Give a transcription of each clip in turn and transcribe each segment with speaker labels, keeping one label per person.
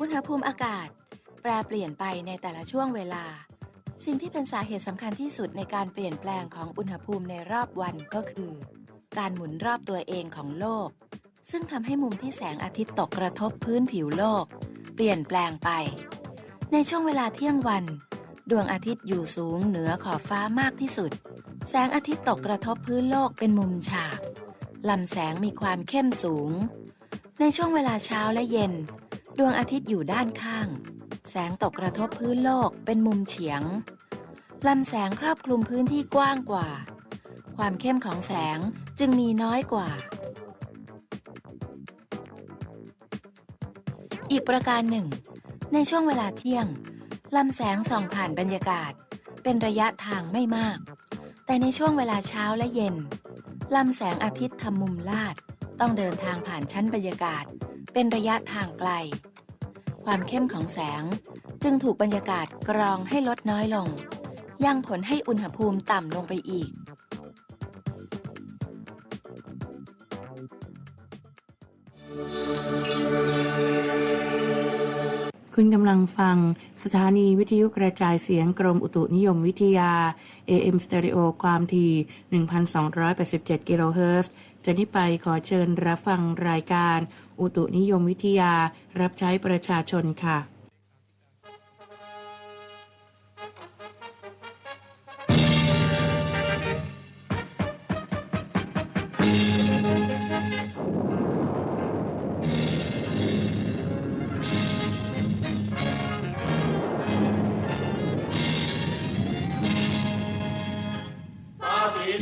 Speaker 1: อุณหภูมิอากาศ แปรเปลี่ยนไปในแต่ละช่วงเวลา สิ่งที่เป็นสาเหตุสำคัญที่สุดในการเปลี่ยนแปลงของอุณหภูมิในรอบวันก็คือ การหมุนรอบตัวเองของโลก ซึ่งทำให้มุมที่แสงอาทิตย์ตกกระทบพื้นผิวโลก เปลี่ยนแปลงไป ในช่วงเวลาเที่ยงวัน ดวงอาทิตย์อยู่สูงเหนือขอบฟ้ามากที่สุด แสงอาทิตย์ตกกระทบพื้นโลกเป็นมุมฉากลำแสงมีความเข้มสูง ในช่วงเวลาเช้าและเย็น ดวงอาทิตย์อยู่ด้านข้าง แสงตกกระทบพื้นโลกเป็นมุมเฉียงลำแสงครอบคลุมพื้นที่กว้างกว่า ความเข้มของแสงจึงมีน้อยกว่า อีกประการหนึ่ง ในช่วงเวลาเที่ยงลำแสงส่องผ่านบรรยากาศ เป็นระยะทางไม่มาก แต่ในช่วงเวลาเช้าและเย็นลำแสงอาทิตย์ทำมุมลาด ต้องเดินทางผ่านชั้นบรรยากาศ เป็นระยะทางไกล ความเข้มของแสง จึงถูกบรรยากาศกรองให้ลดน้อยลง ยังผลให้อุณหภูมิต่ำลงไปอีก
Speaker 2: คุณกำลังฟังสถานีวิทยุกระจายเสียงกรมอุตุนิยมวิทยา AM Stereo ความถี่ 1,287 กิโลเฮิรตซ์จะนี้ไปขอเชิญรับฟังรายการ อุตุนิยมวิทยารับใช้ประชาชนค่ะ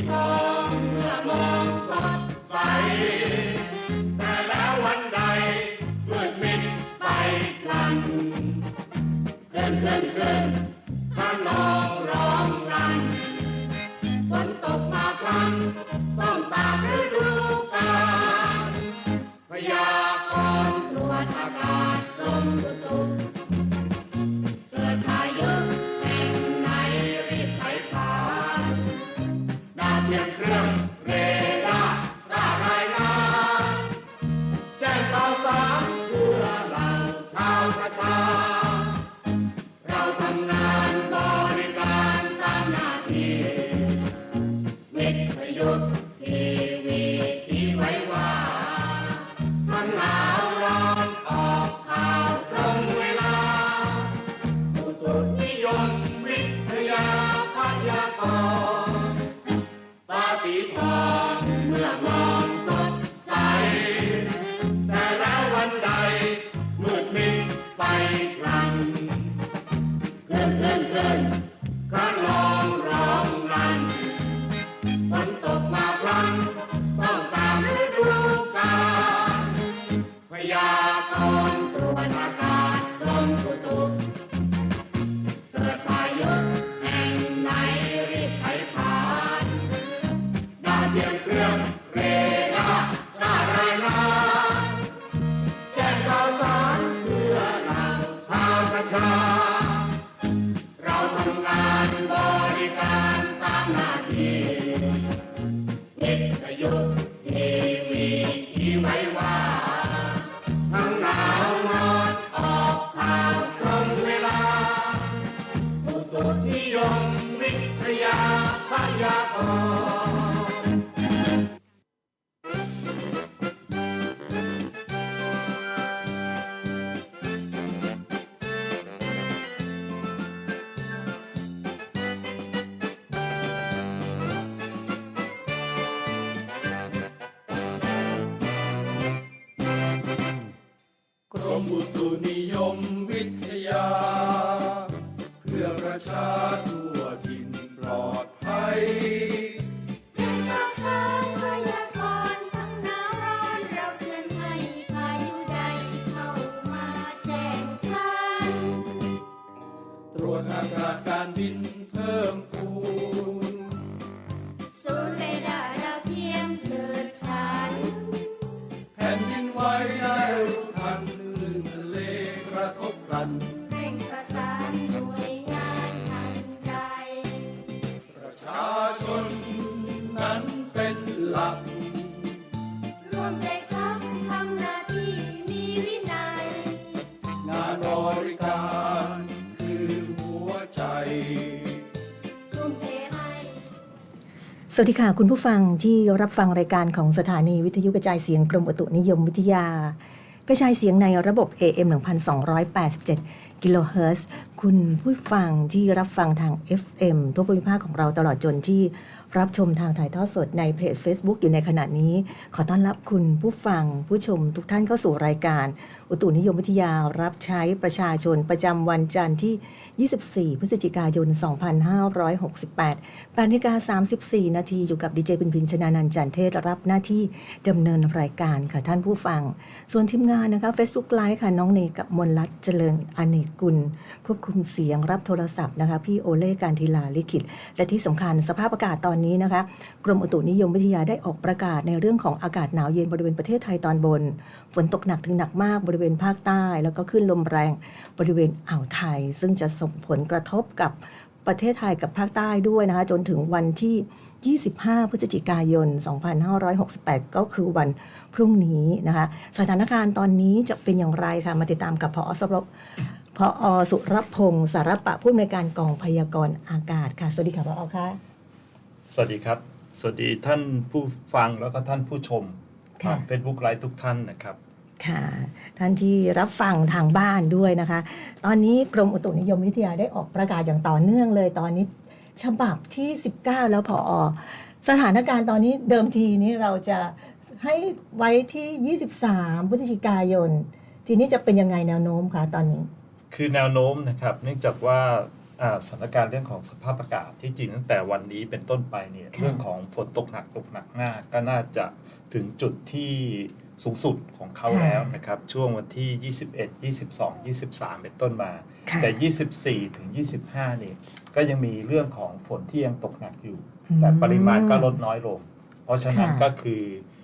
Speaker 3: แอากาศการบินเพิ่มพู
Speaker 4: น
Speaker 5: สวัสดีค่ะคุณผู้ฟังที่รับฟังรายการของสถานีวิทยุกระจายเสียงกรมอุตุนิยมวิทยา กระจายเสียงในระบบ AM 1287 กิโลเฮิรตซ์คุณผู้ฟังที่รับฟังทาง FM ทั่วภูมิภาคของเราตลอดจนที่ รับชมทางถ่ายทอดสดในเพจ Facebook อยู่ในขณะนี้ ขอต้อนรับคุณผู้ฟังผู้ชมทุกท่านเข้าสู่รายการ อุตุนิยมวิทยารับใช้ประชาชนประจำวันจันทร์ที่ 24 พฤศจิกายน 2568 8นาฬิกา34 นาทีอยู่กับดีเจพินพินชนานันท์จันเทศรับหน้าที่ดำเนินรายการค่ะท่านผู้ฟัง ส่วนทีมงานนะคะ Facebook Live ค่ะน้องเนกับมนลัดเจริญอเนกกุล ควบคุมเสียงรับโทรศัพท์นะคะพี่โอเล่การทีลาลิขิต และที่สำคัญสภาพอากาศตอนนี้นะคะ กรมอุตุนิยมวิทยาได้ออกประกาศในเรื่องของอากาศหนาวเย็นบริเวณประเทศไทยตอนบน ฝนตกหนักถึงหนักมากบริเวณภาคใต้ แล้วก็ขึ้นลมแรงบริเวณอ่าวไทย ซึ่งจะส่งผลกระทบกับประเทศไทยกับภาคใต้ด้วยนะคะ จนถึงวันที่ 25 พฤศจิกายน 2568 ก็คือวันพรุ่งนี้นะคะ สถานการณ์ตอนนี้จะเป็นอย่างไรคะมาติดตามกับพอสรบพอสุรพงศ์สารปะผู้อำนวยการกองพยากรณ์อากาศค่ะ สวัสดีค่ะพอค่ะ
Speaker 4: สวัสดีครับ สวัสดีท่านผู้ฟังแล้วก็ท่านผู้ชม
Speaker 5: ค่ะ
Speaker 4: ทาง Facebook ไลฟ์ทุกท่านนะครับ
Speaker 5: ค่ะ ท่านที่รับฟังทางบ้านด้วยนะคะ ตอนนี้กรมอุตุนิยมวิทยาได้ออกประกาศอย่างต่อเนื่องเลยตอนนี้ฉบับที่ 19 แล้วพอสถานการณ์ตอนนี้เดิมทีนี้เราจะให้ไว้ที่ 23พฤศจิกายน ทีนี้จะเป็นยังไงแนวโน้มคะตอนนี้
Speaker 4: คือแนวโน้มนะครับ เนื่องจากว่าอ่า สถานการณ์เรื่องของสภาพอากาศที่จริงตั้งแต่วันนี้เป็นต้นไปเนี่ย
Speaker 5: ค่ะ
Speaker 4: เรื่องของฝนตกหนักตกหนักมากก็น่าจะถึงจุดที่สูงสุดของเขาแล้วนะครับ ช่วงวันที่ 21 22 23 เป็นต้นมา
Speaker 5: ค่ะ
Speaker 4: แต่ 24 ถึง 25 เนี่ยก็ยังมีเรื่องของฝนที่ยังตกหนักอยู่
Speaker 5: อืม
Speaker 4: แต่ปริมาณก็ลดน้อยลง เพราะฉะนั้น
Speaker 5: ค่ะ
Speaker 4: ก็คืออ่า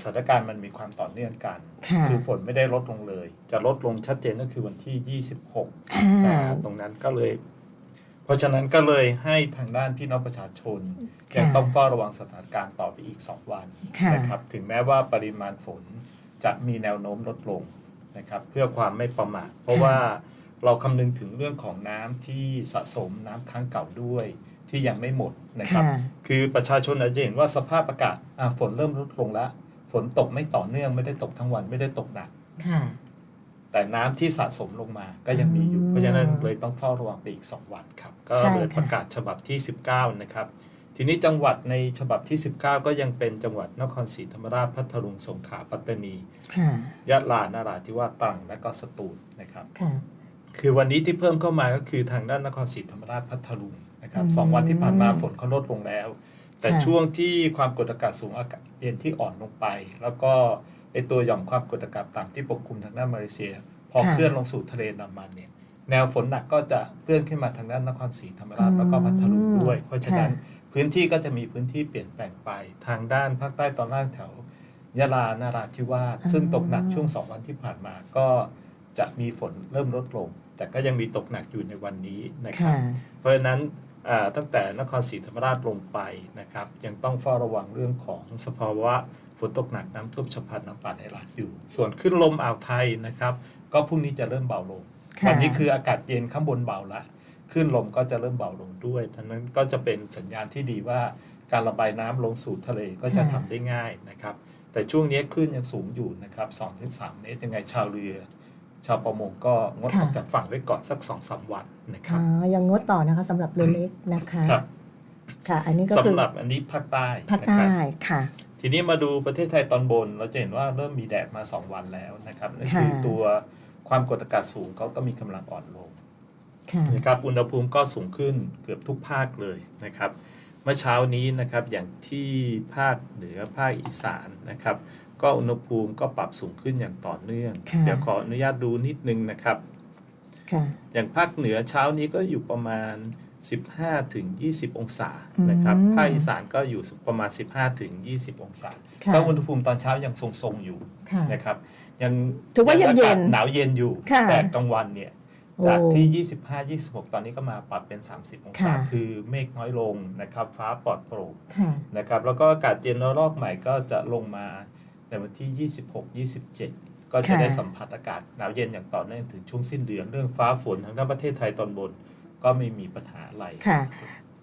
Speaker 4: สถานการณ์มันมีความต่อเนื่องกัน
Speaker 5: ค่ะ
Speaker 4: คือฝนไม่ได้ลดลงเลย จะลดลงชัดเจนก็คือวันที่ 26
Speaker 5: อ่า
Speaker 4: นะฮะตรงนั้นก็เลย เพราะฉะนั้นก็เลยให้ทางด้านพี่น้องประชาชน
Speaker 5: ค่ะ
Speaker 4: ยังต้องเฝ้าระวังสถานการณ์ต่อไปอีก 2 วัน
Speaker 5: ค่ะ
Speaker 4: นะครับ ถึงแม้ว่าปริมาณฝนจะมีแนวโน้มลดลงนะครับ เพื่อความไม่ประมาทเพราะว่าเราคำนึงถึงเรื่องของน้ำที่สะสมน้ำค้างเก่าด้วย ที่ยังไม่หมดนะครับ
Speaker 5: ค่ะ
Speaker 4: คือประชาชนอาจจะเห็นว่าสภาพอากาศอะฝนเริ่มลดลงแล้วฝนตกไม่ต่อเนื่องไม่ได้ตกทั้งวันไม่ได้ตกหนัก
Speaker 5: ค่ะ
Speaker 4: แต่น้ำที่สะสมลงมาก็ยังมีอยู่
Speaker 5: อืม
Speaker 4: เพราะฉะนั้นเลยต้องเฝ้าระวังไปอีก 2 วันครับ ก็
Speaker 5: ใช่
Speaker 4: เลย
Speaker 5: ค่ะ
Speaker 4: ประกาศฉบับที่ 19 นะครับ ทีนี้จังหวัดในฉบับที่ 19 ก็ยังเป็นจังหวัดนครศรีธรรมราชพัทลุงสงขลาปัตตานี
Speaker 5: ค่ะ
Speaker 4: ยะลานาราธิวาสตรังและก็สตูลนะครับ
Speaker 5: ค่ะ
Speaker 4: คือวันนี้ที่เพิ่มเข้ามาก็คือทางด้านนครศรีธรรมราชพัทลุง นะครับ
Speaker 5: อืม
Speaker 4: สองวันที่ผ่านมาฝนเขาลดลงแล้ว แต่
Speaker 5: ค่ะ
Speaker 4: ช่วงที่ความกดอากาศสูงอากาศเย็นที่อ่อนลงไป แล้วก็ไอตัวหย่อมความกดอากาศต่ำที่ปกคลุมทางด้านมาเลเซีย พอ
Speaker 5: ค่ะ
Speaker 4: เคลื่อนลงสู่ทะเลอันดามันเนี่ยแนวฝนหนักก็จะเคลื่อนขึ้นมาทางด้านนครศรีธรรมราชแล้วก็พัทลุงด้วย เพราะฉะนั้นพื้นที่ก็จะมีพื้นที่เปลี่ยนแปลงไปทางด้านภาคใต้ตอนล่างแถวยะลานาราธิวาสซึ่งตกหนักช่วงสองวันที่ผ่านมาก็จะมีฝนเริ่มลดลง แต่ก็ยังมีตกหนักอยู่ในวันนี้นะครับ
Speaker 5: ค่ะ
Speaker 4: เพราะฉะนั้นอ่า ตั้งแต่นครศรีธรรมราชลงไปนะครับ ยังต้องเฝ้าระวังเรื่องของสภาวะฝนตกหนักน้ำท่วมฉับพลันน้ำป่าไหลหลากอยู่ ส่วนขึ้นลมอ่าวไทยนะครับ ก็พรุ่งนี้จะเริ่มเบาลง
Speaker 5: ค่ะ
Speaker 4: วันนี้คืออากาศเย็นข้างบนเบาละขึ้นลมก็จะเริ่มเบาลงด้วยดังนั้นก็จะเป็นสัญญาณที่ดีว่าการระบายน้ำลงสู่ทะเลก็จะทำได้ง่ายนะครับ แต่ช่วงนี้คลื่นยังสูงอยู่นะครับ2-3 เมตรยังไงชาวเรือ ชาวประมงก็งดอ
Speaker 5: ค่ะ
Speaker 4: อกจากฝั่งไว้ก่อนสัก2-3วันนะครับ
Speaker 5: อ๋อยังงดต่อนะคะสำหรับเรือเล็กนะคะ
Speaker 4: ครับ
Speaker 5: ค่ะ อันนี้ก็คือ
Speaker 4: สำหรับอันนี้ภาคใต้
Speaker 5: ภาค
Speaker 4: นะ
Speaker 5: ใต้
Speaker 4: ครับ
Speaker 5: ค่ะ
Speaker 4: ทีนี้มาดูประเทศไทยตอนบน เราจะเห็นว่าเริ่มมีแดดมา 2 วันแล้วนะครับนั่นคือ
Speaker 5: ค่ะ
Speaker 4: ตัวความกดอากาศสูงเขาก็มีกำลังอ่อนลง
Speaker 5: ค่ะ
Speaker 4: นะครับอุณหภูมิก็สูงขึ้นเกือบทุกภาคเลยนะครับ เมื่อเช้านี้นะครับอย่างที่ภาคเหนือภาคอีสานนะครับ ก็อุณหภูมิก็ปรับสูงขึ้นอย่างต่อเนื่อง
Speaker 5: ค่ะ
Speaker 4: เดี๋ยวขออนุญาตดูนิดนึงนะครับ
Speaker 5: ค่ะ
Speaker 4: อย่างภาคเหนือเช้านี้ก็อยู่ประมาณ 15ถึง20 องศานะครับ
Speaker 5: อืม
Speaker 4: ภาคอีสานก็อยู่ประมาณ 15ถึง20 องศา
Speaker 5: ค่ะ
Speaker 4: ก็อุณหภูมิตอนเช้ายังทรงๆอยู่
Speaker 5: ค่ะ
Speaker 4: นะครับยัง
Speaker 5: ถือว่า
Speaker 4: อ
Speaker 5: เย็นๆ
Speaker 4: กศหนาวเย็นอยู่
Speaker 5: ค่ะ
Speaker 4: แต่กลางวันเนี่ย
Speaker 5: โอ้
Speaker 4: จากที่ 25 26 ตอนนี้ก็มาปรับเป็น 30 องศา
Speaker 5: ค่ะ
Speaker 4: คือเมฆน้อยลงนะครับ ฟ้าปลอดโปร่ง
Speaker 5: ค่ะ
Speaker 4: นะครับ แล้วก็อากาศเย็นระลอกใหม่ก็จะลงมา ในวันที่ 26 27 ก็จะ
Speaker 5: ค่ะ
Speaker 4: ได้สัมผัสอากาศหนาวเย็นอย่างต่อเนื่องถึงช่วงสิ้นเดือนเรื่องฟ้าฝนทางด้านประเทศไทยตอนบนก็ไม่มีปัญหาอะไร
Speaker 5: ค่ะ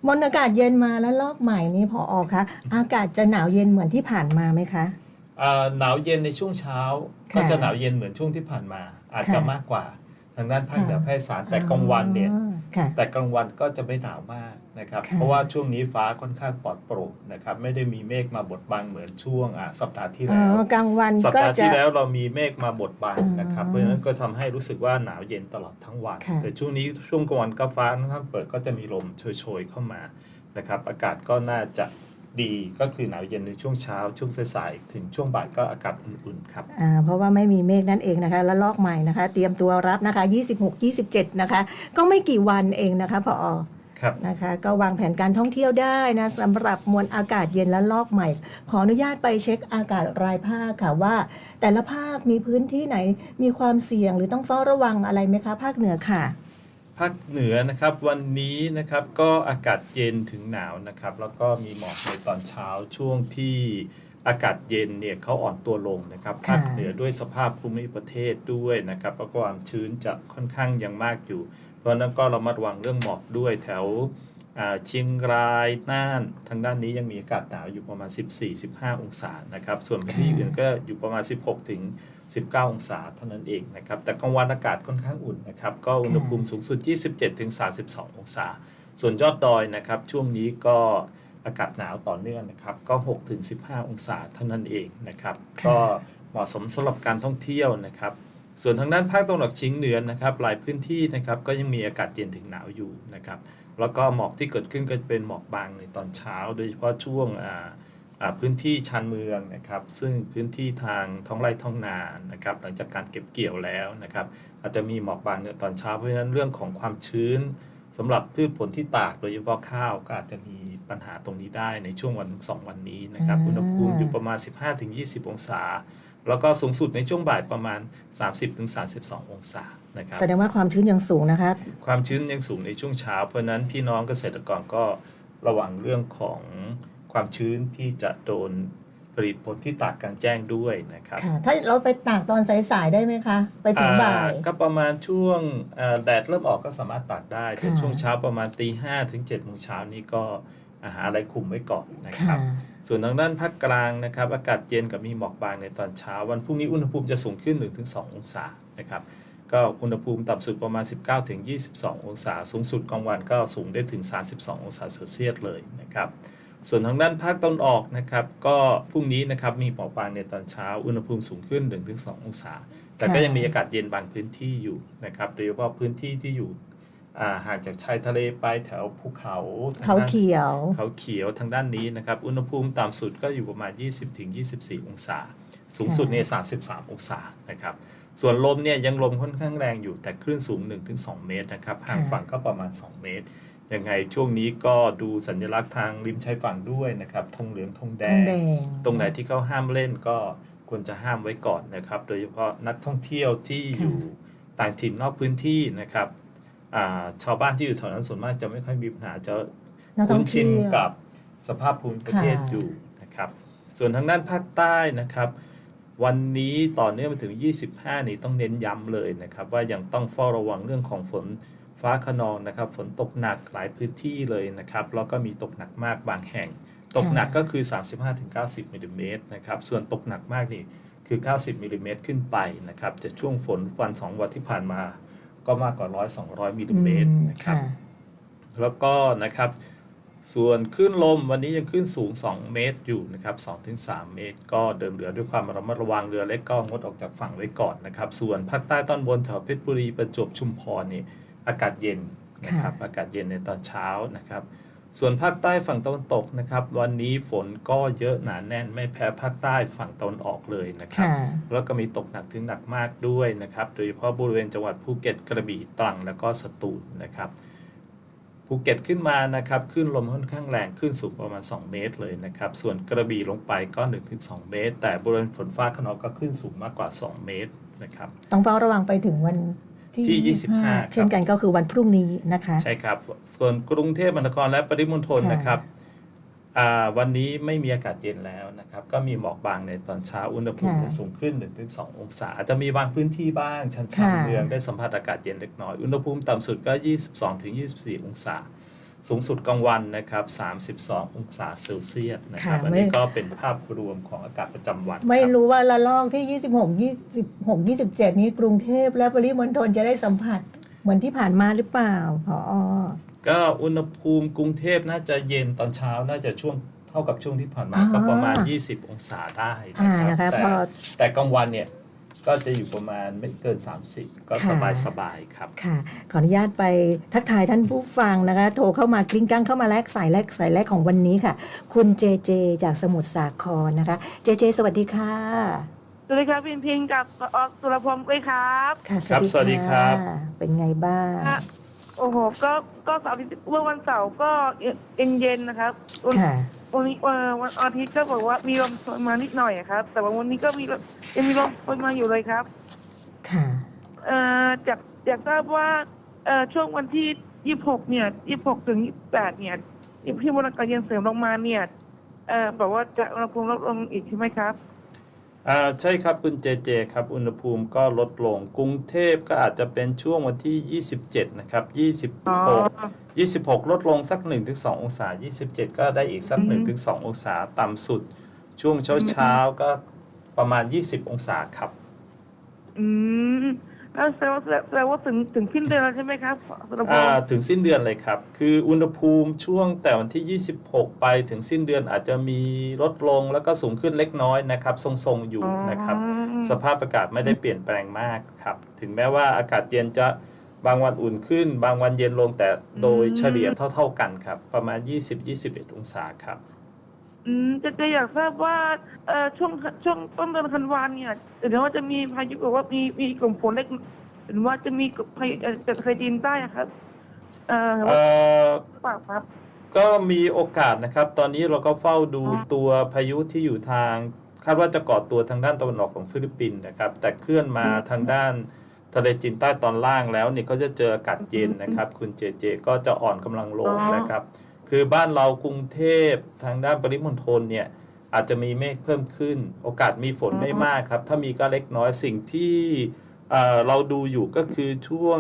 Speaker 5: มวลอากาศเย็นมาแล้วลอกใหม่นี้พออคะอากาศจะหนาวเย็นเหมือนที่ผ่านมาไหมคะ
Speaker 4: อ่าหนาวเย็นในช่วงเช้า
Speaker 5: ค่ะ
Speaker 4: ก็จะหนาวเย็นเหมือนช่วงที่ผ่านมา อาจจะ
Speaker 5: ค่ะ
Speaker 4: มากกว่า ทางด้านภาค
Speaker 5: ค่ะ
Speaker 4: เหนือภาคอีสานแต่กลางวันเนี่ย
Speaker 5: อ๋อค่ะ
Speaker 4: แต่กลางวันก็จะไม่หนาวมากนะครับ
Speaker 5: ค่ะ
Speaker 4: เพราะว่าช่วงนี้ฟ้าค่อนข้างปลอดโปร่งนะครับ ไม่ได้มีเมฆมาบดบังเหมือนช่วงอ่าสัปดาห์ที่
Speaker 5: อ๋อ
Speaker 4: แล้ว
Speaker 5: กลางวัน
Speaker 4: สัป
Speaker 5: ก็
Speaker 4: ดาห์
Speaker 5: จะ
Speaker 4: ที่แล้วเรามีเมฆมาบดบังนะครับ
Speaker 5: อ๋อ
Speaker 4: เพราะฉะนั้นก็ทำให้รู้สึกว่าหนาวเย็นตลอดทั้งวัน
Speaker 5: ค่ะ
Speaker 4: แต่ช่วงนี้ช่วงกลางวันก็ฟ้าค่อนข้างเปิดก็จะมีลมโชยๆเข้ามานะครับ อากาศก็น่าจะ ดีก็คือหนาวเย็นในช่วงเช้า ช่วงสายๆถึงช่วงบ่ายก็อากาศอุ่นๆครับ
Speaker 5: อ่าเพราะว่าไม่มีเมฆนั่นเองนะคะแล้วลอกใหม่นะคะ เตรียมตัวรับนะคะ 26 27 นะคะ ก็ไม่กี่วันเองนะคะพอ
Speaker 4: ครับ
Speaker 5: นะคะก็วางแผนการท่องเที่ยวได้นะสำหรับมวลอากาศเย็นและลอกใหม่ ขออนุญาตไปเช็คอากาศรายภาคค่ะว่า แต่ละภาคมีพื้นที่ไหนมีความเสี่ยงหรือต้องเฝ้าระวังอะไรไหมคะ ภาคเหนือค่ะ
Speaker 4: ภาคเหนือนะครับวันนี้นะครับก็อากาศเย็นถึงหนาวนะครับ แล้วก็มีหมอกในตอนเช้าช่วงที่อากาศเย็นเนี่ยเขาอ่อนตัวลงนะครับ
Speaker 5: ค่ะ
Speaker 4: ภาคเหนือด้วยสภาพภูมิประเทศด้วยนะครับแล้วก็ความชื้นจะค่อนข้างยังมากอยู่ เพราะฉะนั้นก็เรามาระวังเรื่องหมอกด้วยแถวอ่าเชียงรายน่านทางด้านนี้ยังมีอากาศหนาวอยู่ประมาณ 14-15 องศานะครับ ส่วนพื้นที่อื่นก็อยู่ประมาณ 16ถึง 19 องศาเท่านั้นเองนะครับ แต่กลางวันอากาศค่อนข้างอุ่นนะครับ ก็อุณหภูมิสูงสุด 27ถึง32 องศา ส่วนยอดดอยนะครับ ช่วงนี้ก็อากาศหนาวต่อเนื่องนะครับ ก็6ถึง15 องศาเท่านั้นเองนะครับ ก็เหมาะสมสำหรับการท่องเที่ยวนะครับ ส่วนทางด้านภาคตะวันออกเฉียงเหนือนะครับ หลายพื้นที่นะครับก็ยังมีอากาศเย็นถึงหนาวอยู่นะครับ แล้วก็หมอกที่เกิดขึ้นก็เป็นหมอกบางในตอนเช้า โดยเฉพาะช่วงอ่า พื้นที่ชานเมืองนะครับ ซึ่งพื้นที่ทางท้องไร่ท้องนานะครับ หลังจากการเก็บเกี่ยวแล้วนะครับ อาจจะมีหมอกบางในตอนเช้าเพราะฉะนั้นเรื่องของความชื้นสำหรับพืชผลที่ตากโดยเฉพาะข้าวก็อาจจะมีปัญหาตรงนี้ได้ในช่วงวันถึงสองวันนี้นะครับ
Speaker 5: อ่า
Speaker 4: อุณหภูมิอยู่ประมาณ 15-20 องศา แล้วก็สูงสุดในช่วงบ่ายประมาณ 30-32 องศานะครับ
Speaker 5: แสดงว่าความชื้นยังสูงนะคะ
Speaker 4: ความชื้นยังสูงในช่วงเช้า เพราะฉะนั้นพี่น้องเกษตรกรก็ระวังเรื่องของ ความชื้นที่จะโดนผลิตผลที่ตากกลางแจ้งด้วยนะครับ
Speaker 5: ค่ะถ้าเราไปตากตอนสายๆได้ไหมคะ ไปถึงบ่าย
Speaker 4: อ่ก็ประมาณช่วงเอ่อแดดเริ่มออกก็สามารถตากได้แต่
Speaker 5: ค่ะ
Speaker 4: ช่วงเช้าประมาณตีห้าถึง7จ็ดโมงเช้านี้ก็อาหารอะไรคุมไว้ก่อนนะครับ
Speaker 5: ค่ะ
Speaker 4: ส่วนทางด้านภาคกลางนะครับ อากาศเย็นกับมีหมอกบางในตอนเช้า วันพรุ่งนี้อุณหภูมิจะสูงขึ้น 1-2 องศานะครับ ก็อุณหภูมิต่ำสุดประมาณ 19-22 องศา สูงสุดกลางวันก็สูงได้ถึง 32 องศาเซลเซียสเลยนะครับ ส่วนทางด้านภาคตะวันออกนะครับ ก็พรุ่งนี้นะครับมีหมอกบางในตอนเช้าอุณหภูมิสูงขึ้น 1-2 องศา แต่ก็
Speaker 5: ค่ะ
Speaker 4: ยังมีอากาศเย็นบางพื้นที่อยู่นะครับโดยเฉพาะพื้นที่ที่อยู่อ่าห่างจากชายทะเลไปแถวภูเขาทง
Speaker 5: เขา
Speaker 4: ด้าน
Speaker 5: เขียว
Speaker 4: เขาเขียวทางด้านนี้นะครับอุณหภูมิต่ำสุดก็อยู่ประมาณ 20-24 องศา สูงสุดเนี่ย33 องศานะครับส่วนลมเนี่ยยังลมค่อนข้างแรงอยู่แต่คลื่นสูง 1-2 เมตรนะครับห่างฝั่งก็ประมาณ 2 เมตร ยังไงช่วงนี้ก็ดูสัญลักษณ์ทางริมชายฝั่งด้วยนะครับธงเหลืองธงแด
Speaker 5: ทอง
Speaker 4: ง
Speaker 5: แดง
Speaker 4: ตรงไหนที่เขาห้ามเล่นก็ควรจะห้ามไว้ก่อนนะครับ โดยเฉพาะนักท่องเที่ยวที่
Speaker 5: ค่ะ
Speaker 4: อยู่ต่างถิ่นนอกพื้นที่นะครับอ่าชาวบ้านที่อยู่แถวนั้นส่วนมากจะไม่ค่อยมีปัญหาจะ
Speaker 5: นักท่
Speaker 4: คุ้
Speaker 5: อนง
Speaker 4: ชิ
Speaker 5: เที่
Speaker 4: น
Speaker 5: ยว
Speaker 4: กับสภาพภูมิประเทศ
Speaker 5: ค่ะ
Speaker 4: อยู่นะครับ ส่วนทางด้านภาคใต้นะครับ วันนี้ต่อเนื่องไปถึง 25 นี้ต้องเน้นย้ำเลยนะครับ ว่ายังต้องเฝ้าระวังเรื่องของฝน ฟ้าขนองนะครับฝนตกหนักหลายพื้นที่เลยนะครับแล้วก็มีตกหนักมากบางแห่ง ตกหนักก็คือ 35-90มิลลิเมตรนะครับส่วนตกหนักมากนี่คือ 90มิลลิเมตรขึ้นไปนะครับจะช่วงฝนวันสองวันที่ผ่านมาก็มากกว่า 100-200มิลลิเมตร
Speaker 5: อืม
Speaker 4: นะครับ
Speaker 5: ค่ะ
Speaker 4: แล้วก็นะครับส่วนคลื่นลมวันนี้ยังขึ้นสูง 2 เมตรอยู่นะครับ2-3 เมตร ก็เดินเรือด้วยความระมัดระวังเรือเล็กก็งดออกจากฝั่งไว้ก่อนนะครับ ส่วนภาคใต้ตอนบนแถวเพชรบุรีประจวบชุมพรนี่ อากาศเย็นนะครับอากาศเย็นในตอนเช้านะครับ ส่วนภาคใต้ฝั่งตะวันตกนะครับ วันนี้ฝนก็เยอะหนาแน่นไม่แพ้ภาคใต้ฝั่งตะวันออกเลยนะครับ
Speaker 5: ค่ะ
Speaker 4: แล้วก็มีตกหนักถึงหนักมากด้วยนะครับ โดยเฉพาะบริเวณจังหวัดภูเก็ตกระบี่ตรังแล้วก็สตูลนะครับภูเก็ตขึ้นมานะครับขึ้นลมค่อนข้างแรงขึ้นสูงประมาณ 2 เมตรเลยนะครับ ส่วนกระบี่ลงไปก็ 1-2 เมตร แต่บริเวณฝนฟ้าขนองก็ขึ้นสูงมากกว่า 2 เมตรนะครับ
Speaker 5: ต้องเฝ้าระวังไปถึงวัน ที่
Speaker 4: ที่
Speaker 5: 25
Speaker 4: 25
Speaker 5: เช่นกันก็คือวันพรุ่งนี้นะคะ
Speaker 4: ใช่ครับ ส่วนกรุงเทพมหานครและปริมณฑล
Speaker 5: ค่ะ
Speaker 4: นะครับอ่าวันนี้ไม่มีอากาศเย็นแล้วนะครับ ก็มีหมอกบางในตอนเช้าอุณหภูมิจะสูงขึ้น 1-2 องศาอาจจะมีบางพื้นที่บ้าง ชันๆเมืองได้สัมผัสอากาศเย็นเล็กน้อย อุณหภูมิต่ำสุดก็ 22-24 องศา สูงสุดกลางวันนะครับ 32 องศาเซลเซียสนะครับ
Speaker 5: ค่ะ
Speaker 4: อันนี้
Speaker 5: ไม่
Speaker 4: ก็เป็นภาพรวมของอากาศประจำวัน
Speaker 5: ไม่
Speaker 4: ครับ
Speaker 5: รู้ว่าละลอกที่ 26 26 27 นี้กรุงเทพและปริมณฑลจะได้สัมผัสเหมือนที่ผ่านมาหรือเปล่าพอ
Speaker 4: ก็อุณหภูมิกรุงเทพน่าจะเย็นตอนเช้าน่าจะช่วงเท่ากับช่วงที่ผ่านมา
Speaker 5: อ่า
Speaker 4: ก็ประมาณ 20 องศาได้
Speaker 5: อ่า
Speaker 4: นะ
Speaker 5: นะ
Speaker 4: ค
Speaker 5: คะ
Speaker 4: รับ
Speaker 5: พอ
Speaker 4: แต่แต่กลางวันเนี่ย ก็จะอยู่ประมาณไม่เกิน 30 ก็
Speaker 5: ค่ะ
Speaker 4: สบายสบายๆครับ
Speaker 5: ค่ะ ขออนุญาตไปทักทายท่านผู้ฟังนะคะ โทรเข้ามากลิ้งกั้งเข้ามาแลกสายแรกสายแรกของวันนี้ค่ะ คุณเจเจจากสมุทรสาครนะคะ เจเจ สวัสดีค่ะ
Speaker 6: สวัสดีครับพิมพิงกับออกสุรพงศ์ด้วยครับ
Speaker 5: ค่ะ
Speaker 4: ครับสวัสดีครับะ
Speaker 5: เป็นไงบ้าง
Speaker 6: อะโอ้โหก็ก็เสาร์อาทิตย์เมื่อวันเสาร์ก็เย็นเย็นๆนะครับวัน
Speaker 5: ค่ะ
Speaker 6: วันนี้เอ่อวันอาทิตย์ก็บอกว่ามีลมมานิดหน่อยอะครับ แต่ว่าวันนี้ก็มียังมีลมมาอยู่เลยครับ
Speaker 5: ค่ะ
Speaker 6: เอ่อจากอยากทราบว่าเอ่อช่วงวันที่ยี่หกเนี่ยยี่หกถึงยี่แปดเนี่ยที่มวลอากาศเย็นเสริมลงมาเนี่ย เอ่อบอกว่าจะอุณหภูมิลดลงอีกใช่ไหมครับ
Speaker 4: อ่า ใช่ครับคุณเจเจครับ อุณหภูมิก็ลดลง กรุงเทพก็อาจจะเป็นช่วงวันที่ 27 นะครับ
Speaker 6: อ๋อ
Speaker 4: 26 26 ลดลงสัก 1-2 องศา 27 ก็ได้อีกสัก
Speaker 6: อืม
Speaker 4: 1-2 องศาต่ำสุด ช่วงเช้าเช้าๆก็ประมาณ 20 องศาครับ
Speaker 6: อืม แล้วแสดงว่าแสดงว่าถึงถึงสิ้นเดือนแล้วใช่ไหมครับสุรพ
Speaker 4: อ่าง
Speaker 6: ศ์
Speaker 4: ถึงสิ้นเดือนเลยครับ คืออุณหภูมิช่วงแต่วันที่ 26 ไปถึงสิ้นเดือนอาจจะมีลดลงแล้วก็สูงขึ้นเล็กน้อยนะครับ ทรงๆอยู่นะครับสภาพอากาศไม่ได้เปลี่ยนแปลงมากครับ ถึงแม้ว่าอากาศเย็นจะบางวันอุ่นขึ้น บางวันเย็นลงแต่โดยเฉลี่ยเท่า ๆกันครับ ประมาณ 20-21 องศาครับ
Speaker 6: อืมจะจะอยากทราบว่าเอ่อช่วงช่วงต้นเดือนธันวาเนี่ยเดี๋ยวว่าจะมีพายุหรือว่ามีมีกลุ่มฝนเล็กหรือว่าจะมีพายุเอ่อจากทะเลจีนใต้อะครับ เอ่อ
Speaker 4: เอ่อ
Speaker 6: ปล่าครับ
Speaker 4: ก็มีโอกาสนะครับ ตอนนี้เราก็เฝ้าดูตัวพายุที่อยู่ทาง คาดว่าจะก่อตัวทางด้านตะวันออกของฟิลิปปินส์นะครับ แต่เคลื่อนมาทางด้านทะเลจีนใต้ตอนล่างแล้วเนี่ยก็จะเจออากาศเย็นนะครับ คุณเจเจก็จะอ่อนกำลังลงนะครับ คือบ้านเรากรุงเทพทางด้านปริมณฑลเนี่ยอาจจะมีเมฆเพิ่มขึ้น โอกาสมีฝนไม่มากครับ ถ้ามีก็เล็กน้อยสิ่งที่เอ่อเราดูอยู่ก็คือช่วง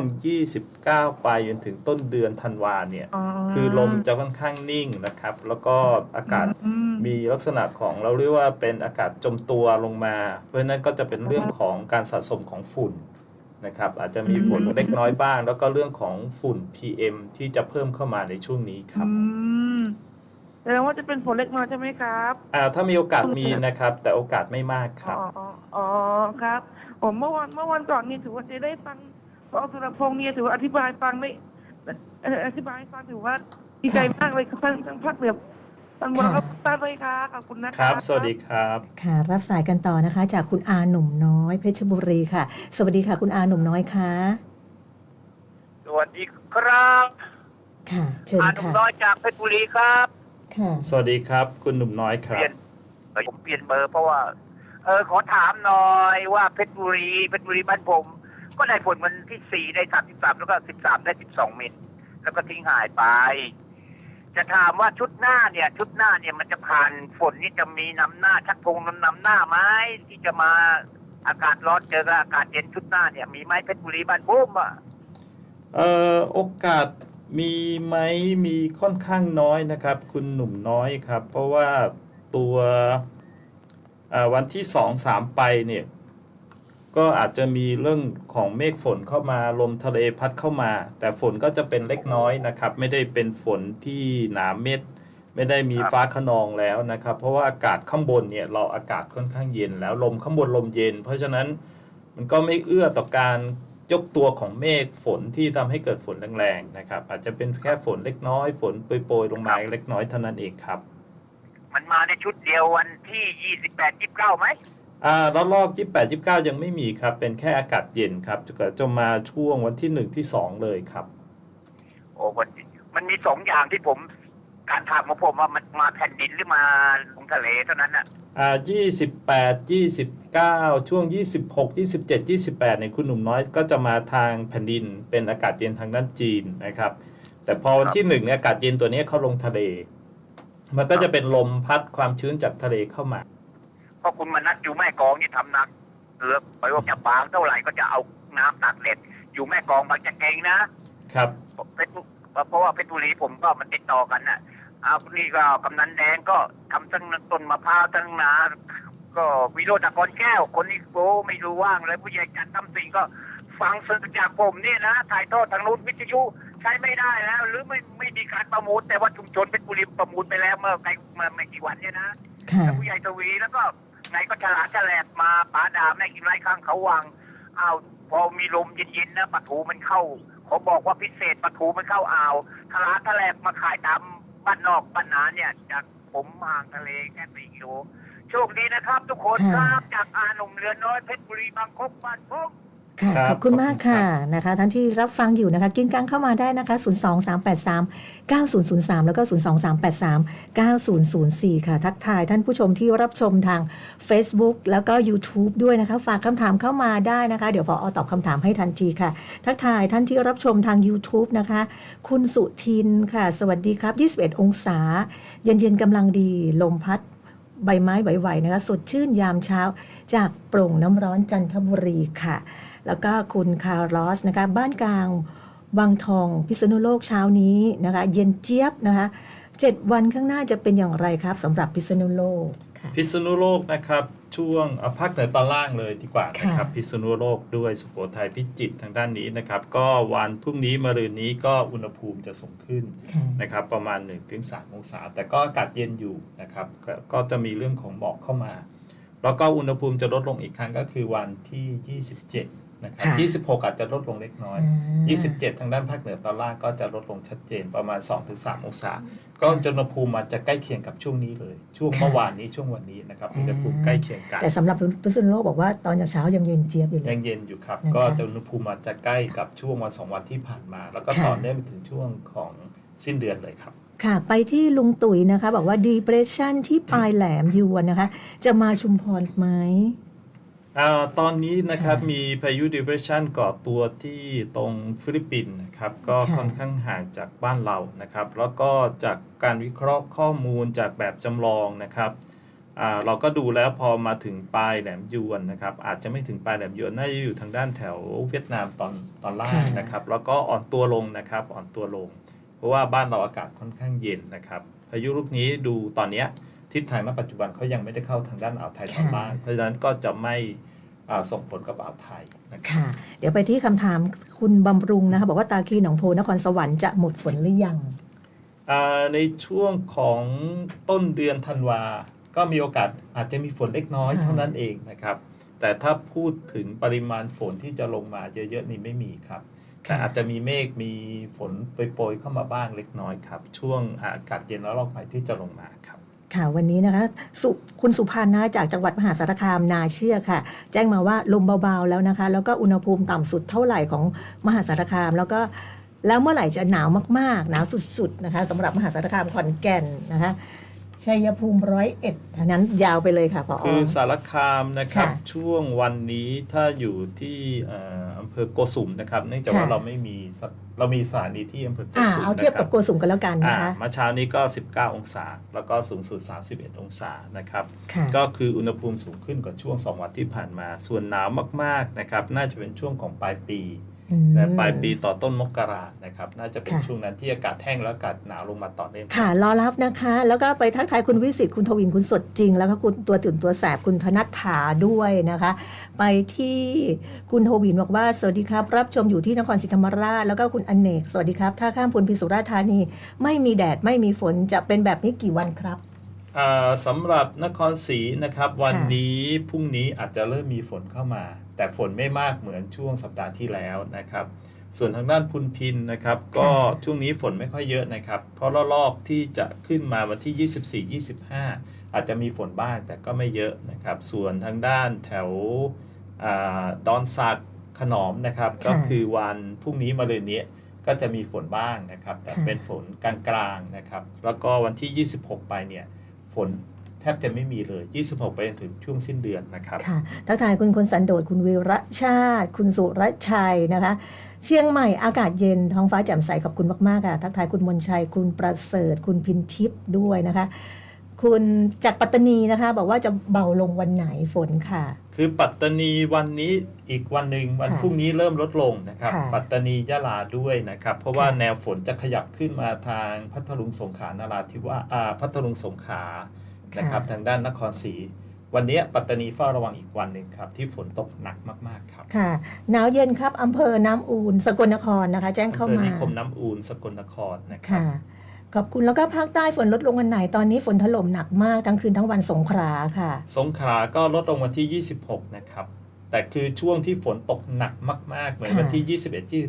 Speaker 4: 29 ไปจนถึงต้นเดือนธันวาเนี่ย
Speaker 6: อ๋อ
Speaker 4: คือลมจะค่อนข้างนิ่งนะครับ แล้วก็อากาศ
Speaker 6: อืม
Speaker 4: มีลักษณะของเราเรียกว่าเป็นอากาศจมตัวลงมา เพราะฉะนั้นก็จะเป็นเรื่องของการสะสมของฝุ่น นะครับอาจจะมีฝนเล็กน้อยบ้าง แล้วก็เรื่องของฝุ่น PM ที่จะเพิ่มเข้ามาในช่วงนี้ครับ
Speaker 6: อืมแสดงว่าจะเป็นฝนเล็กน้อยใช่ไหมครับ
Speaker 4: อ่าถ้ามีโอกาสมีนะครับ แต่โอกาสไม่มากครับ
Speaker 6: อ๋ออ๋ออ๋อครับผมเมื่อวันเมื่อวันก่อนเนี่ยถือว่าจะได้ฟังพอสุรพงษ์เนี่ยถือว่าอธิบายฟังได้เอ่ออธิบายให้ฟังถือว่าดีใจมากเลยครับทั้งทั้งภาคเหนือ ทั้งบนครับตาเลยครับขอบคุณนะค
Speaker 4: ค
Speaker 6: รั
Speaker 4: รับ สวัสดีครับ
Speaker 5: ค่ะ รับสายกันต่อนะคะ จากคุณอาหนุ่มน้อยเพชรบุรีค่ะ สวัสดีค่ะ คุณอาหนุ่มน้อยค่ะ
Speaker 7: สวัสดีครับ
Speaker 5: ค่ะ เชิญ
Speaker 7: อาหนุ่ม
Speaker 5: ค่ะ
Speaker 7: น้อยจากเพชรบุรีครับ
Speaker 5: ค่ะ
Speaker 4: สวัสดีครับ คุณหนุ่มน้อยค
Speaker 7: เป
Speaker 4: รั
Speaker 7: ลี่
Speaker 4: บ
Speaker 7: ยนเอ้ยผมเปลี่ยนเบอร์เพราะว่าเออขอถามหน่อยว่าเพชรบุรีเพชรบุรีบ้านผม ก็ได้ผลวันที่สี่ได้สามสิบสามแล้วก็สิบสามได้สิบสองมิลแล้วก็ทิ้งหายไป จะถามว่าชุดหน้าเนี่ย ชุดหน้าเนี่ยมันจะผ่านฝนนี่จะมีนำหน้าชักธงนำนำหน้าไหมที่จะมาอากาศร้อนเจอกับอากาศเย็นชุดหน้าเนี่ยมีไหมเพชรบุรีบ้านผมอะ
Speaker 4: เอ่อโอกาสมีไหมมีค่อนข้างน้อยนะครับ คุณหนุ่มน้อยครับ เพราะว่าตัววันที่สองสามไปเนี่ย ก็อาจจะมีเรื่องของเมฆฝนเข้ามาลมทะเลพัดเข้ามา แต่ฝนก็จะเป็นเล็กน้อยนะครับ ไม่ได้เป็นฝนที่หนาเม็ดไม่ได้มีฟ้าขนองแล้วนะครับ เพราะว่าอากาศข้างบนเนี่ยเราอากาศค่อนข้างเย็นแล้วลมข้างบนลมเย็น เพราะฉะนั้นมันก็ไม่เอื้อต่อการยกตัวของเมฆฝนที่ทำให้เกิดฝนแรงๆนะครับ อาจจะเป็นแค่ฝนเล็กน้อย ฝนโปรยๆลงมาเล็กน้อยเท่านั้นเองครับ
Speaker 7: มันมาในชุดเดียววันที่ยี่สิบแปดยี่สิบเก้าไหม
Speaker 4: อ่าแล้วรอบ28 29 ยังไม่มีครับ เป็นแค่อากาศเย็นครับจะจะมาช่วงวันที่1ที่2เลยครับ
Speaker 7: โอ้มันมันมีสองอย่างที่ผมการถามของผมว่ามันมาแผ่นดินหรือมาลงทะเลเท่านั้นน่ะ
Speaker 4: อ่า28 29 ช่วง 26 27 28เนี่ยคุณหนุ่มน้อยก็จะมาทางแผ่นดิน เป็นอากาศเย็นทางด้านจีนนะครับ แต่พอวันที่หนึ่งเนี่ยอากาศเย็นตัวนี้เข้าลงทะเล มันก็จะเป็นลมพัดความชื้นจากทะเลเข้ามา
Speaker 7: เพ ราะคุณมานัดอยู่แม่กลองนี่ทำหนักเกือบไปว่าจะบางเท่าไหร่ก็จะเอาน้ำตักเล็ดอยู่แม่กลองบางจะเกงนะครับเพชรบุเพราะว่าเพชรบุรีผมก็มันติดต่อกันน่ะเอานี่ก็กำนันแดงก็ทำตั้งต้นมะพร้าวตั้งนาก็วิโรจน์ตะกอนแก้ว คนนี้โกไม่รู้ว่างเลยผู้ใหญ่จัดทำสิ่งก็ฟังสื่อจากผมเนี่ยนะถ่ายทอดทางนู้นวิทยุใช้ไม่ได้แล้ว หรือไม่ไม่มีการประมูลแต่ว่าชุมชนเพชรบุรีประมูลไปแล้วเมื่อไกลเมื่อไม่กี่วันเนี่ยนะ
Speaker 5: ค่ะ
Speaker 7: แล้วผู้ใหญ่ทวีแล้วก็ ไงก็ฉลาดฉลบมาป๋าดามในกินไร้ข้างเขาวังอ้าวพอมีลมเย็นๆนะปลาทูมันเข้าเขาบอกว่าพิเศษปลาทูมันเข้าอ่าวฉลาดฉลบมาขายตามบ้านนอกบ้านนาเนี่ยจากผมห่างทะเลแค่สี่กิโลโชคดีนะครับ ทุกคนครับจากอาหนุ่มเรือน้อยเพชรบุรีบางกอกบ้านพง
Speaker 5: ค่ะ
Speaker 4: ครับ
Speaker 5: ขอบคุณมาก
Speaker 4: ขอบคุณครับ
Speaker 5: ค่ะนะคะท่านที่รับฟังอยู่นะคะ กิ้งกังเข้ามาได้นะคะ 0 2 3 8 3 9 0 0 3 แล้วก็ 0 2 3 8 3 9 0 0 4 ค่ะ ทักทายท่านผู้ชมที่รับชมทาง Facebook แล้วก็ YouTube ด้วยนะคะ ฝากคำถามเข้ามาได้นะคะ เดี๋ยวพออตอบคำถามให้ทันทีค่ะ ทักทายท่านที่รับชมทาง YouTube นะคะ คุณสุทินค่ะ สวัสดีครับ 21 องศา เย็นๆกำลังดีลมพัดใบไม้ไหวๆนะคะสดชื่นยามเช้า จากโปร่งน้ำร้อนจันทบุรีค่ะ แล้วก็คุณคาร์ลอสนะคะบ้านกลางวังทองพิษณุโลกเช้านี้นะคะ เย็นเจี๊ยบนะคะเจ็ดวันข้างหน้าจะเป็นอย่างไรครับสำหรับพิษณุโลกค่ะ
Speaker 4: พิษณุโลกนะครับช่วงเอาภาคเหนือตอนล่างเลยดีกว่านะครับ
Speaker 5: ค่ะ
Speaker 4: พิษณุโลกด้วยสุโขทัยพิจิตรทางด้านนี้นะครับ ก็วันพรุ่งนี้มะรืนนี้ก็อุณหภูมิจะสูงขึ้น
Speaker 5: ค่ะ
Speaker 4: นะครับ ประมาณ 1-3องศา แต่ก็อากาศเย็นอยู่นะครับกก็จะมีเรื่องของหมอกเข้ามา แล้วก็อุณหภูมิจะลดลงอีกครั้งก็คือวันที่ 27 นะครับ
Speaker 5: ค่ะ
Speaker 4: 26อาจจะลดลงเล็กน้อย 27 ทางด้านภาคเหนือตอนล่างก็จะลดลงชัดเจนประมาณ 2-3 องศา ก็อุณหภูมิมันจะใกล้เคียงกับช่วงนี้เลย ช่วง
Speaker 5: ค่ะ
Speaker 4: เมื่อวานนี้ช่วงวันนี้นะครับอุณหภูมิใกล้เคียงกัน
Speaker 5: แต่สำหรับพิษณุโลกบอกว่าตอนเช้าๆยังเย็นเจี๊ยบอยู่เล
Speaker 4: ยั
Speaker 5: ย
Speaker 4: งเย็นอยู่ครับ
Speaker 5: นะคะ
Speaker 4: ก็จะอุณหภูมิอาจจะใกล้กับช่วงวันสองวันที่ผ่านมา แล้วก็
Speaker 5: ค่ะ
Speaker 4: ต่อเนื่องไปถึงช่วงของสิ้นเดือนเลยครับ
Speaker 5: ค่ะ ไปที่ลุงตุ๋ยนะคะ บอกว่า depression ที่ปลายแหลมยวนนะคะ จะมาชุมพรไหม
Speaker 4: อาตอนนี้นะครับ
Speaker 5: ค่ะ
Speaker 4: มีพายุ depression ก่อตัวที่ตรงฟิลิปปินส์นะครับก็
Speaker 5: ค่ะ
Speaker 4: ค่อนข้างห่างจากบ้านเรานะครับ แล้วก็จากการวิเคราะห์ข้อมูลจากแบบจำลองนะครับอ่าเราก็ดูแล้วพอมาถึงปลายแหลมยวนนะครับอาจจะไม่ถึงปลายแหลมยวนน่าจะอยู่ทางด้านแถวเวียดนามตอนตอนล่าง
Speaker 5: ค่ะ
Speaker 4: นะครับ แล้วก็อ่อนตัวลงนะครับอ่อนตัวลง เพราะว่าบ้านเราอากาศค่อนข้างเย็นนะครับพายุลูกนี้ดูตอนเนี้ย ทิศทางณปัจจุบันเขายังไม่ได้เข้าทางด้านอ่าวไทยตอนล่างเพราะฉะนั้นก็จะไม่อ่าส่งผลกับอ่าวไทยนะครับ
Speaker 5: ค่ะ เดี๋ยวไปที่คำถามคุณบำรุงนะคะบอกว่าตาคีหนองโพนครสวรรค์จะหมดฝนหรือยัง
Speaker 4: อ่าในช่วงของต้นเดือนธันวา ก็มีโอกาสอาจจะมีฝนเล็กน้อย
Speaker 5: ค่ะ
Speaker 4: เท่านั้นเองนะครับ แต่ถ้าพูดถึงปริมาณฝนที่จะลงมาเยอะๆนี่ไม่มีครับ แต่อาจจะมีเมฆมีฝนโปรยๆเข้ามาบ้างเล็กน้อยครับ ช่วงอากาศเย็นแล้วรอบใหม่ที่จะลงมาครับ
Speaker 5: ค่ะวันนี้นะคะสุคุณสุพันธ์นะคะจากจังหวัดมหาสารคามนาเชื่อค่ะ แจ้งมาว่าลมเบาๆแล้วนะคะ แล้วก็อุณหภูมิต่ำสุดเท่าไหร่ของมหาสารคาม แล้วก็แล้วเมื่อไหร่จะหนาวมากๆ หนาวสุดๆนะคะสำหรับมหาสารคามขอนแก่นนะคะชัยภูมิร้อยเอ็ดทางนั้นยาวไปเลยค่ะพอ
Speaker 4: คือสารคามนะครับ
Speaker 5: ค่ะ
Speaker 4: ช่วงวันนี้ถ้าอยู่ที่เอ่ออำเภอโกสุมนะครับ เนื่องจาก
Speaker 5: ค่ะ
Speaker 4: ว่าเราไม่มีสถเรามีสถานีที่อำเภอโก
Speaker 5: อ่า
Speaker 4: สุม
Speaker 5: เอาเทียบ
Speaker 4: นะคกั
Speaker 5: กับโกสุมกันแล้วกัน
Speaker 4: อ่า
Speaker 5: นะคะ
Speaker 4: มาเช้านี้ก็ 19 องศา แล้วก็สูงสุด 31 องศานะครับ
Speaker 5: ค่ะ
Speaker 4: ก็คืออุณหภูมิสูงขึ้นกว่าช่วง 2 วันที่ผ่านมา ส่วนหนาวมากๆนะครับ น่าจะเป็นช่วงของปลายปี
Speaker 5: อืม
Speaker 4: และปลายปีต่อต้นมกรานะครับ น่าจะเป็น
Speaker 5: ค่ะ
Speaker 4: ช่วงนั้นที่อากาศแห้งแล้วอากาศหนาวลงมาต่อเนื่อง
Speaker 5: ค่ะรอรับนะคะ แล้วก็ไปทักทายคุณวิสิตคุณทวินคุณสดจริง แล้วก็คุณตัวตื่นตัวแสบคุณธนัทถาด้วยนะคะ ไปที่คุณทวินบอกว่า สวัสดีครับ รับชมอยู่ที่นครศรีธรรมราช แล้วก็คุณอเนก สวัสดีครับ ถ้าข้ามพุนพิสุราษฎร์ธานี ไม่มีแดดไม่มีฝนจะเป็นแบบนี้กี่วันครับ
Speaker 4: อ่าสำหรับนครศรีนะครับ วันนี้พรุ่งนี้อาจจะเริ่มมีฝนเข้ามา แต่ฝนไม่มากเหมือนช่วงสัปดาห์ที่แล้วนะครับ ส่วนทางด้านพุนพินนะครับ ก็ช่วงนี้ฝนไม่ค่อยเยอะนะครับ เพราะระลอกที่จะขึ้นมาวันที่ 24-25 อาจจะมีฝนบ้างแต่ก็ไม่เยอะนะครับ ส่วนทางด้านแถวอาดอนสักขนอมนะครับ
Speaker 5: ค่ะ
Speaker 4: ก็คือวันพรุ่งนี้มาเลยนี้ก็จะมีฝนบ้างนะครับ แต่
Speaker 5: ค่ะ
Speaker 4: เป็นฝนกลางๆนะครับ แล้วก็วันที่ 26 ไปเนี่ยฝน แทบจะไม่มีเลย 26 ไปจนถึงช่วงสิ้นเดือนนะครับ
Speaker 5: ค่ะทักทายคุณคนสันโดษคุณวิรชาติ คุณสุรชัยนะคะ เชียงใหม่อากาศเย็นท้องฟ้าแจ่มใสขอบคุณมากๆค่ะทักทายคุณมนชัย คุณประเสริฐ คุณพินทิพย์ด้วยนะคะ คุณจากปัตตานีนะคะ บอกว่าจะเบาลงวันไหนฝนค่ะ
Speaker 4: คือปัตตานีวันนี้อีกวันหนึ่งวัน
Speaker 5: ค่ะ
Speaker 4: พรุ่งนี้เริ่มลดลงนะครับ
Speaker 5: ค่ะ
Speaker 4: ปัตตานียะลาด้วยนะครับ เพราะว่า
Speaker 5: ค่ะ
Speaker 4: แนวฝนจะขยับขึ้นมาทางพัทลุงสงขลานราธิวาสอ่าพัทลุงสงขลา นะครับทางด้านนครศรีวันนี้ปัตตานีเฝ้าระวังอีกวันหนึ่งครับ ที่ฝนตกหนักมาก ๆ ครับ
Speaker 5: ค่ะ หนาวเย็นครับอำเภอน้ำอูนสกลนครนะคะ แจ้งเข้า
Speaker 4: อำเภอ
Speaker 5: มา
Speaker 4: นิคมน้ำอูนสกลนครนะครับ
Speaker 5: ค่ะขอบคุณแล้วก็ภาคใต้ฝนลดลงวันไหนตอนนี้ฝนถล่มหนักมากทั้งคืนทั้งวันสงขลาค่ะ
Speaker 4: สงขลาก็ลดลงวันที่ 26 นะครับ แต่คือช่วงที่ฝนตกหนักมาก ๆ เหมือน
Speaker 5: ค่ะ
Speaker 4: วันที่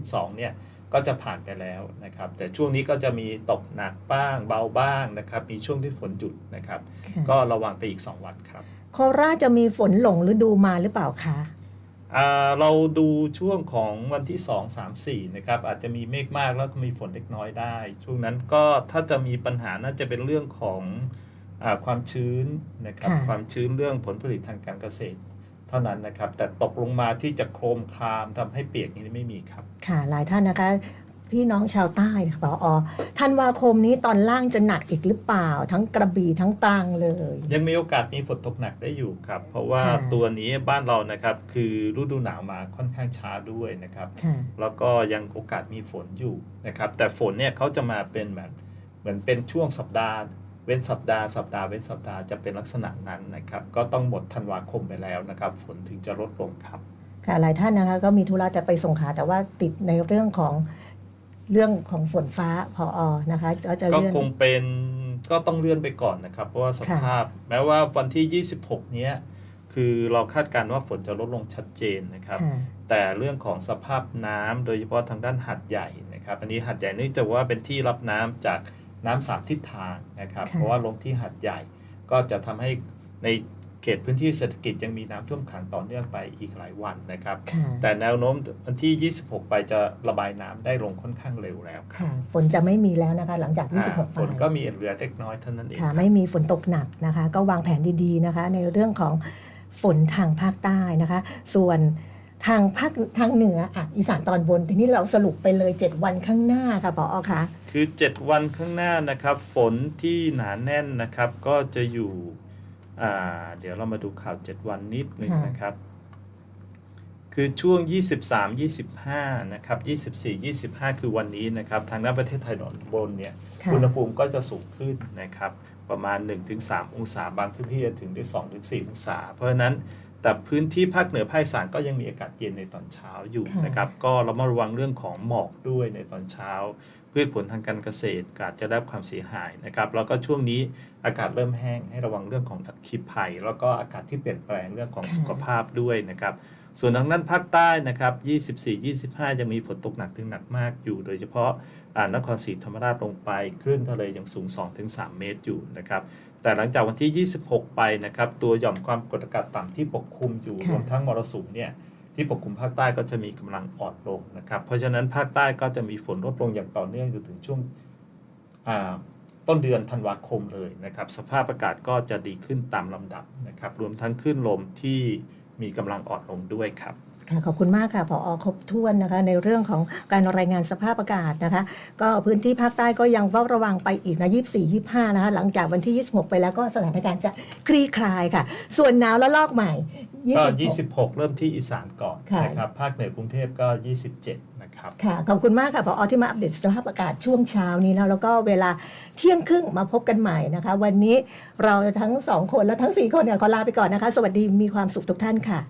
Speaker 4: 21 22 เนี่ย ก็จะผ่านไปแล้วนะครับ แต่ช่วงนี้ก็จะมีตกหนักบ้างเบาบ้างนะครับ มีช่วงที่ฝนหยุดนะครับ
Speaker 5: ค่ะ
Speaker 4: ก็ระวังไปอีก 2 วันครับ
Speaker 5: โคราชจะมีฝนหลงฤดูมาหรือเปล่าคะ
Speaker 4: อ่าเราดูช่วงของวันที่ 2 3 4นะครับอาจจะมีเมฆมากแล้วก็มีฝนเล็กน้อยได้ ช่วงนั้นก็ถ้าจะมีปัญหาน่าจะเป็นเรื่องของอาความชื้นนะครับ
Speaker 5: ค่ะ
Speaker 4: ความชื้นเรื่องผลผลิตทางการเกษตร เท่านั้นนะครับ แต่ตกลงมาที่จะโครมครามทำให้เปียกนี่ไม่มีครับ
Speaker 5: ค่ะหลายท่านนะคะพี่น้องชาวใต้นะคะบอกอ๋อธันวาคมนี้ตอนล่างจะหนักอีกหรือเปล่า ทั้งกระบี่ทั้งตรังเลย
Speaker 4: ยังมีโอกาสมีฝนตกหนักได้อยู่ครับ เพราะว่า
Speaker 5: ค่ะ
Speaker 4: ตัวนี้บ้านเรานะครับคือฤดูหนาวมาค่อนข้างช้าด้วยนะครับ
Speaker 5: ค่ะ
Speaker 4: แล้วก็ยังโอกาสมีฝนอยู่นะครับ แต่ฝนเนี่ยเขาจะมาเป็นแบบเหมือนเป็นช่วงสัปดาห์ เว้นสัปดาห์สัปดาห์เว้นสัปดาห์จะเป็นลักษณะนั้นนะครับ ก็ต้องหมดธันวาคมไปแล้วนะครับ ฝนถึงจะลดลงครับ
Speaker 5: ค่ะหลายท่านนะคะก็มีธุระจะไปส่งขลาแต่ว่าติดในเรื่องของเรื่องของฝนฟ้าพออนะคะก็จะ
Speaker 4: ก็
Speaker 5: เลื่อน
Speaker 4: คงเป็นก็ต้องเลื่อนไปก่อนนะครับ เพราะว่าสภาพ แม้ว่าวันที่ 26 เนี้ยคือเราคาดการณ์ว่าฝนจะลดลงชัดเจนนะครับ
Speaker 5: ค่ะ
Speaker 4: แต่เรื่องของสภาพน้ำโดยเฉพาะทางด้านหัดใหญ่นะครับ อันนี้หัดใหญ่เนื่องจากว่าเป็นที่รับน้ำจาก น้ำสามทิศทางนะครับ
Speaker 5: ค่ะ
Speaker 4: เพราะว่าลงที่หัดใหญ่ก็จะทำให้ในเขตพื้นที่เศรษฐกิจยังมีน้ำท่วมขังต่อเนื่องไปอีกหลายวันนะครับ
Speaker 5: ค่ะ
Speaker 4: แต่แนวโน้มวันที่ 26 ไปจะระบายน้ำได้ลงค่อนข้างเร็วแล้วครับ
Speaker 5: ค่ะฝนจะไม่มีแล้วนะคะ หลังจาก
Speaker 4: อ่า
Speaker 5: 26
Speaker 4: ฝนก็มีเหลือเล็กน้อยเท่านั้นเอง
Speaker 5: ค่ะ
Speaker 4: ครับ
Speaker 5: ไม่มีฝนตกหนักนะคะ ก็วางแผนดีๆนะคะ ในเรื่องของฝนทางภาคใต้นะคะ ส่วนทางภาคทางเหนืออะอีสานตอนบนทีนี้เราสรุปไปเลย 7 วันข้างหน้าค่ะปออคะ
Speaker 4: คือ 7 วันข้างหน้านะครับ ฝนที่หนาแน่นนะครับ ก็จะอยู่อ่าเดี๋ยวเรามาดูข่าว 7 วันนิดหนึ่งนะครับ คือช่วง 23 25 นะครับ 24 25 คือวันนี้นะครับ ทางด้านประเทศไทยตอนบนเนี่ย
Speaker 5: ค่ะ
Speaker 4: อุณหภูมิก็จะสูงขึ้นนะครับ ประมาณ 1-3 องศาบางพื้นที่จะถึงได้2-4 องศา เพราะฉะนั้นแต่พื้นที่ภาคเหนือภาคอีสานก็ยังมีอากาศเย็นในตอนเช้าอยู่
Speaker 5: ค่ะ
Speaker 4: นะครับ ก็เรามาระวังเรื่องของหมอกด้วยในตอนเช้า พืชผลทางการเกษตรอาจจะได้รับความเสียหายนะครับแล้วก็ช่วงนี้อากาศเริ่มแห้งให้ระวังเรื่องของอัคคีภัย แล้วก็อากาศที่เปลี่ยนแปลงเรื่องของ
Speaker 5: ค่ะ
Speaker 4: สุขภาพด้วยนะครับส่วนทางด้านภาคใต้นะครับ 24 25 ยังมีฝนตกหนักถึงหนักมากอยู่ โดยเฉพาะอ่านครศรีธรรมราชลงไป คลื่นทะเลยังสูง 2-3 เมตรอยู่นะครับ แต่หลังจากวันที่ 26 ไปนะครับ ตัวหย่อมความกดอากาศต่ำที่ปกคลุมอยู่
Speaker 5: ค่ะ
Speaker 4: รวมทั้งมรสุมเนี่ย ที่ปกคลุมภาคใต้ก็จะมีกำลังอ่อนลงนะครับ เพราะฉะนั้นภาคใต้ก็จะมีฝนลดลงอย่างต่อเนื่องจนถึงช่วงต้นเดือนธันวาคมเลยนะครับ สภาพอากาศก็จะดีขึ้นตามลำดับนะครับ รวมทั้งคลื่นลมที่มีกำลังอ่อนลงด้วยครับ
Speaker 5: ค่ะขอบคุณมากค่ะผออครบถ้วนนะคะ ในเรื่องของการรายงานสภาพอากาศนะคะ ก็พื้นที่ภาคใต้ก็ยังเฝ้าระวังไปอีกนะ 24 25 นะคะ หลังจากวันที่ 26 ไปแล้วก็สถานการณ์จะคลี่คลายค่ะ ส่วนหนาวและลอกใหม่
Speaker 4: ก็
Speaker 5: 26
Speaker 4: 26 เริ่มที่อีสานก่อน
Speaker 5: ค่ะ
Speaker 4: นะครับ ภาคเหนือกรุงเทพก็ 27 นะครับ
Speaker 5: ค่ะ ขอบคุณมากค่ะผอที่มาอัปเดตสภาพอากาศช่วงเช้านี้นะแล้วก็เวลาเที่ยงครึ่งมาพบกันใหม่นะคะ วันนี้เราทั้งสองคนและทั้งสี่คนเนี่ยขอลาไปก่อนนะคะ สวัสดีมีความสุขทุกท่านค่ะ